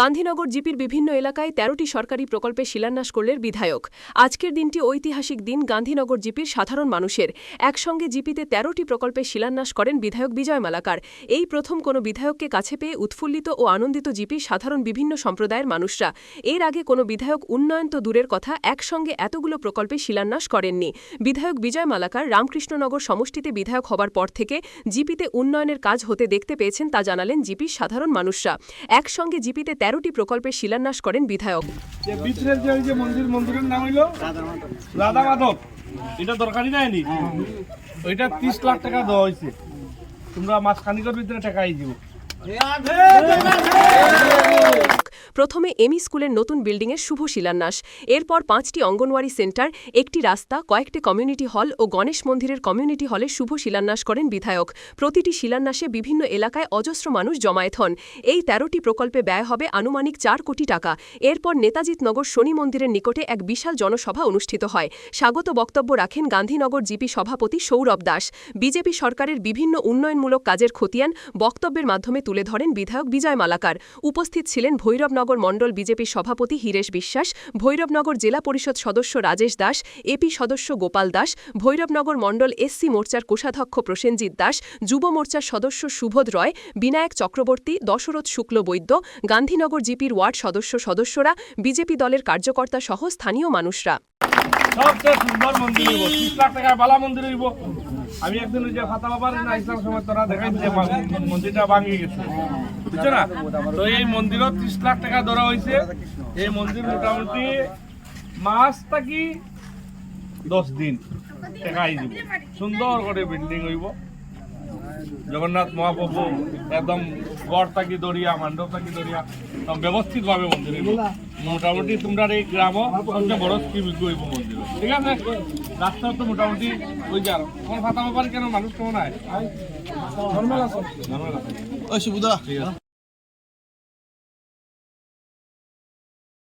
গান্ধীনগর জিপির বিভিন্ন এলাকায় তেরোটি সরকারি প্রকল্পে শিলান্যাস করলেন বিধায়ক। আজকের দিনটি ঐতিহাসিক দিন গান্ধীনগর জিপির সাধারণ মানুষের। একসঙ্গে জিপিতে তেরোটি প্রকল্পে শিলান্যাস করেন বিধায়ক বিজয় মালাকার। এই প্রথম কোনো বিধায়ককে কাছে পেয়ে উৎফুল্লিত ও আনন্দিত জিপির সাধারণ বিভিন্ন সম্প্রদায়ের মানুষরা। এর আগে কোনো বিধায়ক উন্নয়ন তো দূরের কথা, একসঙ্গে এতগুলো প্রকল্পে শিলান্যাস করেননি। বিধায়ক বিজয় মালাকার রামকৃষ্ণনগর সমষ্টিতে বিধায়ক হবার পর থেকে জিপিতে উন্নয়নের কাজ হতে দেখতে পেয়েছেন তা জানালেন জিপির সাধারণ মানুষরা। একসঙ্গে জিপিতে তেরোটি প্রকল্পের শিলান্যাস করেন বিধায়ক। যে ভিতরের যে ওই যে মন্দির মন্দিরের নাম হইল রাধা মাধব। এটা দরকারি নাইনি? ওইটা তিরিশ লাখ টাকা দেওয়া হয়েছে তোমরা মাঝখানিকর ভিতরে টাকা আই দিব প্রথমে এমি স্কুলের নতুন বিল্ডিংয়ের শুভ শিলান্যাস। এরপর পাঁচটি অঙ্গনওয়াড়ি সেন্টার, একটি রাস্তা, কয়েকটি কমিউনিটি হল ও গণেশ মন্দিরের কমিউনিটি হলে শুভ শিলান্যাস করেন বিধায়ক। প্রতিটি শিলান্যাসে বিভিন্ন এলাকায় অজস্র মানুষ জমায়েত হন। এই তেরোটি প্রকল্পে ব্যয় হবে আনুমানিক চার কোটি টাকা। এরপর নেতাজিতনগর শনি মন্দিরের নিকটে এক বিশাল জনসভা অনুষ্ঠিত হয়। স্বাগত বক্তব্য রাখেন গান্ধীনগর জিপি সভাপতি সৌরভ দাস। বিজেপি সরকারের বিভিন্ন উন্নয়নমূলক কাজের খতিয়ান বক্তব্যের মাধ্যমে তুলে ধরেন বিধায়ক বিজয় মালাকার। উপস্থিত ছিলেন ভৈরবনগর মণ্ডল বিজেপি সভাপতি হীরেশ বিশ্বাস, ভৈরবনগর জেলা পরিষদ সদস্য রাজেশ দাস এপি সদস্য গোপাল দাস, ভৈরবনগর মণ্ডল এসসি মোর্চার কোষাধ্যক্ষ প্রসেনজিৎ দাস, যুব মোর্চার সদস্য সুবোধ রয়, বিনায়ক চক্রবর্তী, দশরথ শুক্ল বৈদ্য, গান্ধীনগর জিপির ওয়ার্ড সদস্য সদস্যরা, বিজেপি দলের কার্যকর্তা সহ স্থানীয় মানুষরা। আমি একদিন যে ফাতা বাবার ইসলাম সময় তোরা দেখাই যে মন্দিরটা ভাঙি গেছে। বুঝছ না? তো এই মন্দিরও ত্রিশ লাখ টাকা ধরা হয়েছে এই মন্দির মোটামুটি মাস থাকি দশ দিন। টাকা আই দিব সুন্দর করে বিল্ডিং হইব। জগন্নাথ মহাপ্রভু একদম গড় থাকি দরিয়া মণ্ডপ থাকি দরিয়া একদম ব্যবস্থিত ভাবে মন্দির মোটামুটি তোমরা এই গ্রাম সবচেয়ে বড় স্কিম হইব মন্দির। ঠিক আছে? রাস্তা তো মোটামুটি ওই যার কোন ফাতা ব্যাপার কেন মানুষ কেমন হয় নর্মাল আছে নর্মাল আছে ওই সুবিধা।